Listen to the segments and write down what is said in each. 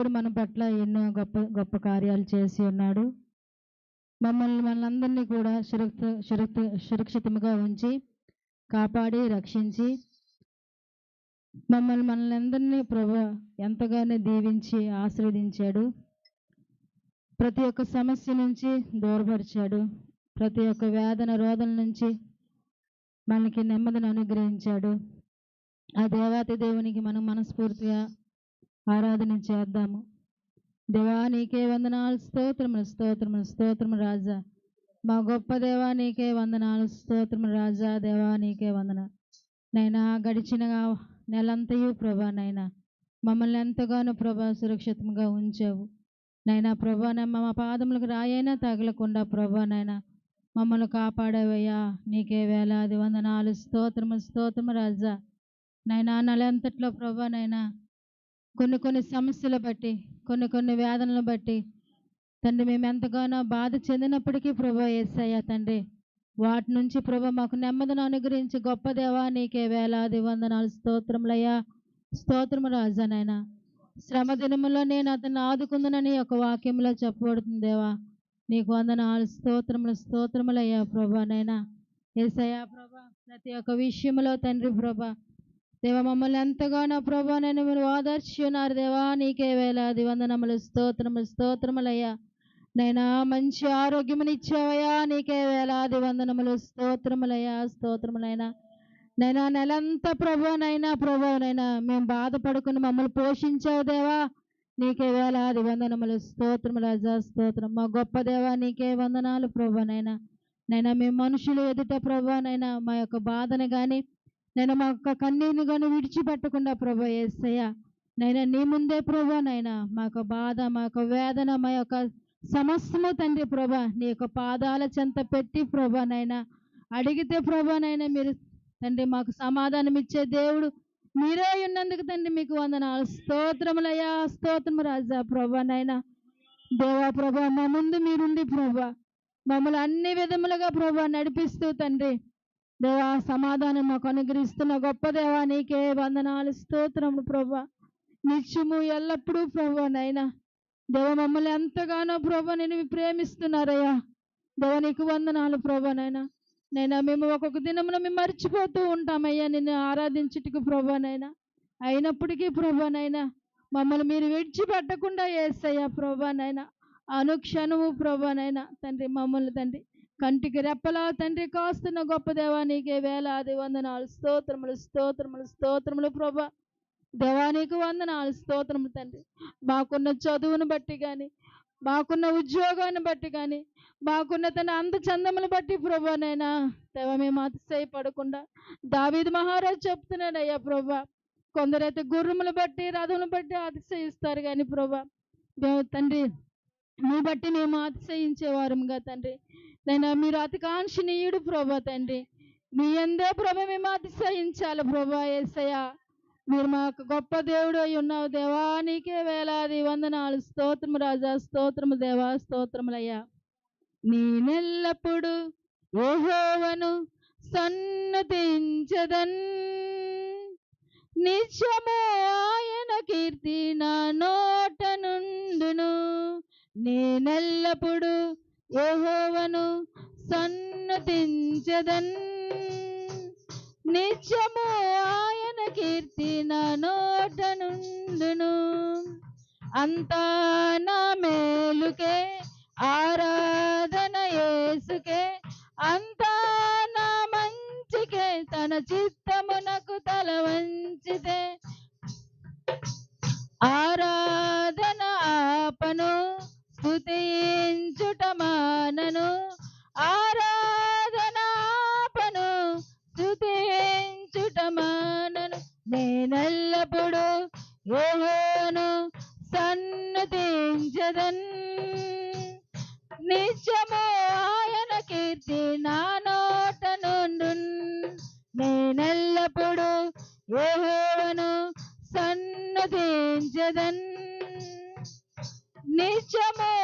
దేవుడు మన పట్ల ఎన్నో గొప్ప గొప్ప కార్యాలు చేసి ఉన్నాడు. మమ్మల్ని మనందరినీ కూడా సురక్షిత సురక్షిత సురక్షితంగా ఉంచి కాపాడి రక్షించి మమ్మల్ని మనల్ని ప్రభు ఎంతగానో దీవించి ఆశీర్వదించాడు. ప్రతి ఒక్క సమస్య నుంచి దూరపరిచాడు. ప్రతి ఒక్క వేదన రోధన నుంచి మనకి నెమ్మదిని అనుగ్రహించాడు. ఆ దేవాతి దేవునికి మనం మనస్ఫూర్తిగా ఆరాధన చేద్దాము. దేవా నీకే వందనాలు స్తోత్రములు స్తోత్రములు స్తోత్రము రాజా. మా గొప్ప దేవా నీకే వందనాలు స్తోత్రము రాజా. దేవా నీకే వందన నైనా గడిచిన నెలంతయు ప్రభా నైనా మమ్మల్ని ఎంతగానో ప్రభా సురక్షితంగా ఉంచావు. నైనా ప్రభా నైనా మా పాదములకు రాయైనా తగలకుండా ప్రభా నైనా మమ్మల్ని కాపాడేవయ్యా. నీకే వేలాది వందనాలు స్తోత్రము స్తోత్రము రాజా. నైనా నెలంతట్లో ప్రభా నైనా కొన్ని కొన్ని సమస్యలు బట్టి కొన్ని కొన్ని వేదనలు బట్టి తండ్రి మేము ఎంతగానో బాధ చెందినప్పటికీ ప్రభు ఏసయ్య తండ్రి వాటి నుంచి ప్రభు మాకు నెమ్మదిని అనుగ్రహించి గొప్ప దేవా నీకే వేలాది వందనాలు స్తోత్రములయ్యా. స్తోత్రము రాజా శ్రమ దినములో నేను అతన్ని ఆదుకుందనని ఒక వాక్యంలో చెప్పబడుతుంది దేవా. నీకు వందనాలు స్తోత్రములు స్తోత్రములయ్యా ప్రభా నైనా ఏసయ్యా ప్రభా ప్రతి ఒక్క విషయంలో తండ్రి ప్రభా దేవ మమ్మల్ని ఎంతగానో ప్రభా నేను మీరు ఓదార్చున్నారు దేవా. నీకే వేలాది వందనములు స్తోత్రములు స్తోత్రములయ్యా. నైనా మంచి ఆరోగ్యముని ఇచ్చావయ్యా. నీకే వేలాది వందనములు స్తోత్రములయ్యా స్తోత్రములైనా. నైనా నెలంతా ప్రభునైనా నైనా మేము బాధపడుకుని మమ్మల్ని పోషించావు దేవా. నీకే వేలాది వందనములు స్తోత్రములు అజా స్తోత్రం. మా గొప్ప దేవా నీకే వందనాలు ప్రభునైనా నైనా. మేము మనుషులు ఎదుట ప్రభు నైనా మా యొక్క బాధను కానీ నేను మా యొక్క కన్నీరుని కానీ విడిచిపెట్టకుండా ప్రభా ఏసయ్య. నైనా నీ ముందే ప్రభా నైనా మా యొక్క బాధ మా యొక్క వేదన మా యొక్క సమస్తము తండ్రి ప్రభా నీ యొక్క పాదాల చెంత పెట్టి ప్రభా నైనా అడిగితే ప్రభా నైనా మీరు తండ్రి మాకు సమాధానం ఇచ్చే దేవుడు మీరే ఉన్నందుకు తండ్రి మీకు వందనాలు. స్తోత్రములయ్యా స్తోత్రము రాజా ప్రభా నైనా. దేవా ప్రభా మా ముందు మీరుండి ప్రభా. మమ్మల్ని అన్ని విధములుగా ప్రభా నడిపిస్తూ తండ్రి దేవా సమాధానం మాకు అనుగ్రహిస్తున్న గొప్ప దేవా నీకే వందనాలు స్తోత్రము ప్రభా. నిత్యము ఎల్లప్పుడూ ప్రభా నైనా దేవ మమ్మల్ని ఎంతగానో ప్రభా నేను ప్రేమిస్తున్నారయ్యా. దేవ నీకు వందనాలు ప్రభా నైనా నైనా మేము ఒక్కొక్క దినమున మేము మర్చిపోతూ ఉంటామయ్యా నిన్ను ఆరాధించుటకు ప్రభా నైనా అయినప్పటికీ ప్రభు నైనా మమ్మల్ని మీరు విడిచిపెట్టకుండా వేస్తాయా ప్రభా నైనా అనుక్షణము ప్రభు నైనా తండ్రి మమ్మల్ని తండ్రి కంటికి రెప్పలా తండ్రి కాస్తున్న గొప్ప దేవా నీకే వేలాది వందనాలు. స్తోత్రములు స్తోత్రములు స్తోత్రములు ప్రభా. దేవానికి వందనాలు స్తోత్రములు తండ్రి. మాకున్న చదువును బట్టి కానీ మాకున్న ఉద్యోగాన్ని బట్టి కానీ మాకున్న తన అంద చందములు బట్టి ప్రభానైనా దేవ మేము అతిశయపడకుండా దావీదు మహారాజు చెప్తున్నాడయ్యా ప్రభా. కొందరైతే గుర్రములు బట్టి రథములు బట్టి అతిశయిస్తారు కానీ ప్రభా. దేవ తండ్రి మీ బట్టి మేము అతిశయించేవారంగా తండ్రి. నైనా మీరు అతికాంక్షనీయుడు ప్రభా తండ్రి. మీ ఎందే ప్రభ మేము అతిశయించాలి ప్రభా ఏసయ మీరు మాకు గొప్ప దేవుడు అయి ఉన్నావు దేవా. నీకే వేలాది వందనాలు. స్తోత్రము రాజా స్తోత్రము దేవా స్తోత్రములయ్యా నీ నెల్లప్పుడు ఓహోవను సన్నతించదన్. నిత్యము ఆయన కీర్తి నా నోట నుండును. నేనెల్లప్పుడు యెహోవను సన్నతించదన్. నిత్యము ఆయన కీర్తి నా నోట నుండును. అంతా నా మేలుకే ఆరాధన యేసుకే. అంతా నా మంచికే తన చిత్తమునకు తల వంచితే. ఆరాధన ఆపను. స్థుతించుట మానను ఆరాధనాపను స్థుతించుట స్తుతించుట మానను. నేనెల్లప్పుడు యోహోను సన్నతించదన్. నిత్యము ఆయన కీర్తి నా నిత్యము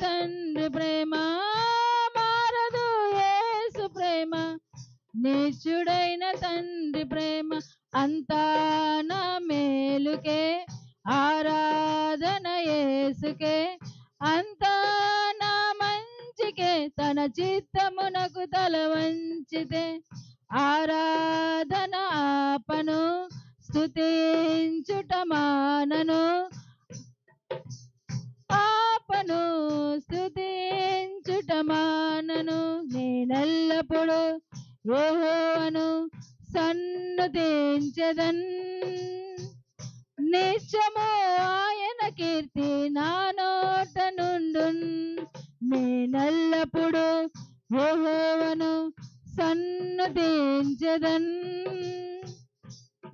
తండ్రి ప్రేమ మారదు యేసు ప్రేమ నిత్యుడైన తండ్రి ప్రేమ అంతా నా మేలుకే ఆరాధన యేసుకే అంతా నా మంచికే తన చిత్తమునకు తలవం నేనెల్లప్పుడు యెహోవాను సన్నుతించెదన్. నిత్యము ఆయన కీర్తి నా నోట నుండు నేనెల్లప్పుడు యెహోవాను సన్నుతించెదన్.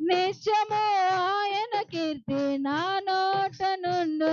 నిత్యము ఆయన కీర్తి నా నోట నుండు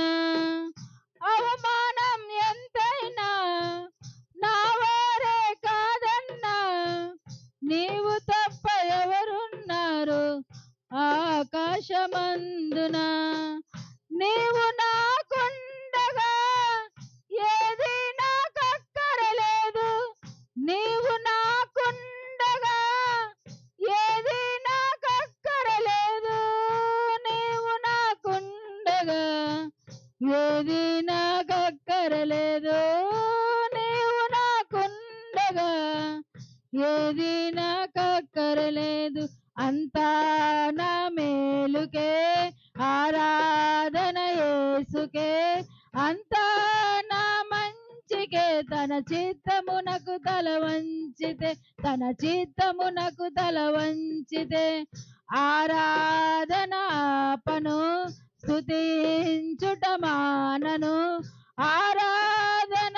నాకక్కరలేదు నీవు నాకుండగా ఏది నాకక్కరలేదు అంతా నా మేలుకే ఆరాధన యేసుకే అంతా నా మంచికే తన చిత్తమునకు తల వంచితే తన చిత్తమునకు తల వంచితే ఆరాధన పను స్థుతించుట మానను ఆరాధన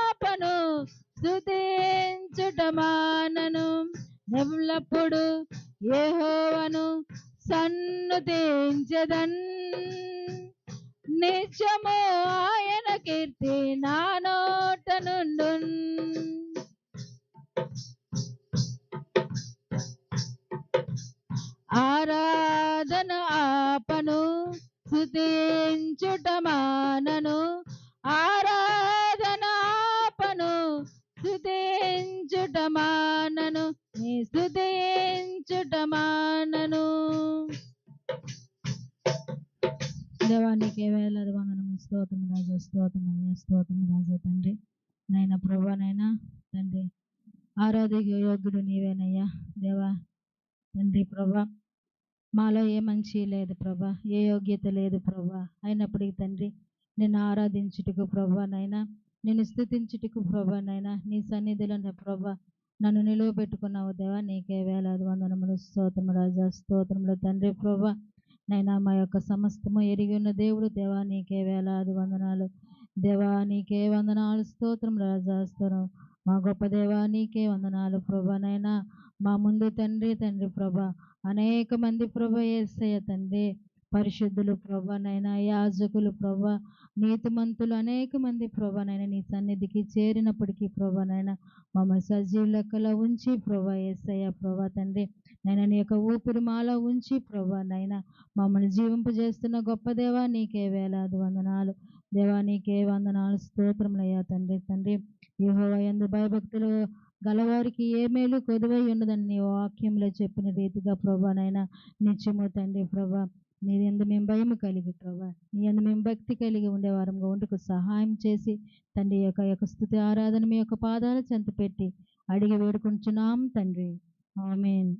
ఆపను మానను ఎల్లప్పుడు ఏహోవను సన్నుతించదన్. నిత్యము ఆయన కీర్తి నా నోట ఆరాధన ఆపను స్తుతించుట ప్రభానైనా తండ్రి. ఆరాధిక యోగ్యుడు నీవేనయ్యా దేవా తండ్రి ప్రభా. మాలో ఏ మంచి లేదు ప్రభా ఏ యోగ్యత లేదు ప్రభా. అయినప్పటికీ తండ్రి నిన్ను ఆరాధించుటకు ప్రభా నైనా నిన్ను స్థుతించుటకు ప్రభా నైనా నీ సన్నిధిలో ప్రభా నన్ను నిలువబెట్టుకున్నావు దేవా. నీకే వేలాది వందనములు స్తోత్రము రాజా స్తోత్రములు తండ్రి ప్రభా. నైనా మా యొక్క సమస్తము ఎరిగి ఉన్న దేవుడు దేవా. నీకే వేలాది వందనాలు దేవా నీకే వందనాలు స్తోత్రం రాజా మా గొప్ప దేవా నీకే వందనాలు ప్రభనైనా మా ముందు తండ్రి తండ్రి ప్రభ. అనేక మంది ప్రభ ఏసయ్య తండ్రి పరిశుద్ధులు ప్రభనైనా యాజకులు ప్రభ నీతిమంతులు అనేక మంది ప్రభనైనా నీ సన్నిధికి చేరినప్పటికీ ప్రభనైనా మమ్మల్ని సజీవ లెక్కలో ఉంచి ప్రభ ఏసయ్య ప్రభా తండ్రి నైనా నీ యొక్క ఊపిరి మాల ఉంచి ప్రభా నైనా మమ్మల్ని జీవింపజేస్తున్న గొప్ప దేవా నీకే వేలాది వందనాలు. దేవా నీకే వందనాలు స్తోత్రములయ్యా తండ్రి. తండ్రి యెహోవా యందు భయభక్తులు గలవారికి ఏ మేలు కొదువై ఉండదని నీ వాక్యంలో చెప్పిన రీతిగా ప్రభా నైనా నిత్యము తండ్రి ప్రభా నీ ఎందు మేము భయం కలిగి ప్రభా నీ ఎందు మేము భక్తి కలిగి ఉండేవారంగా ఉండుకు సహాయం చేసి తండ్రి యొక్క యొక్క స్థుతి ఆరాధన మీ యొక్క పాదాలు చెంత పెట్టి అడిగి వేడుకుంటున్నాం తండ్రి. ఆమెన్.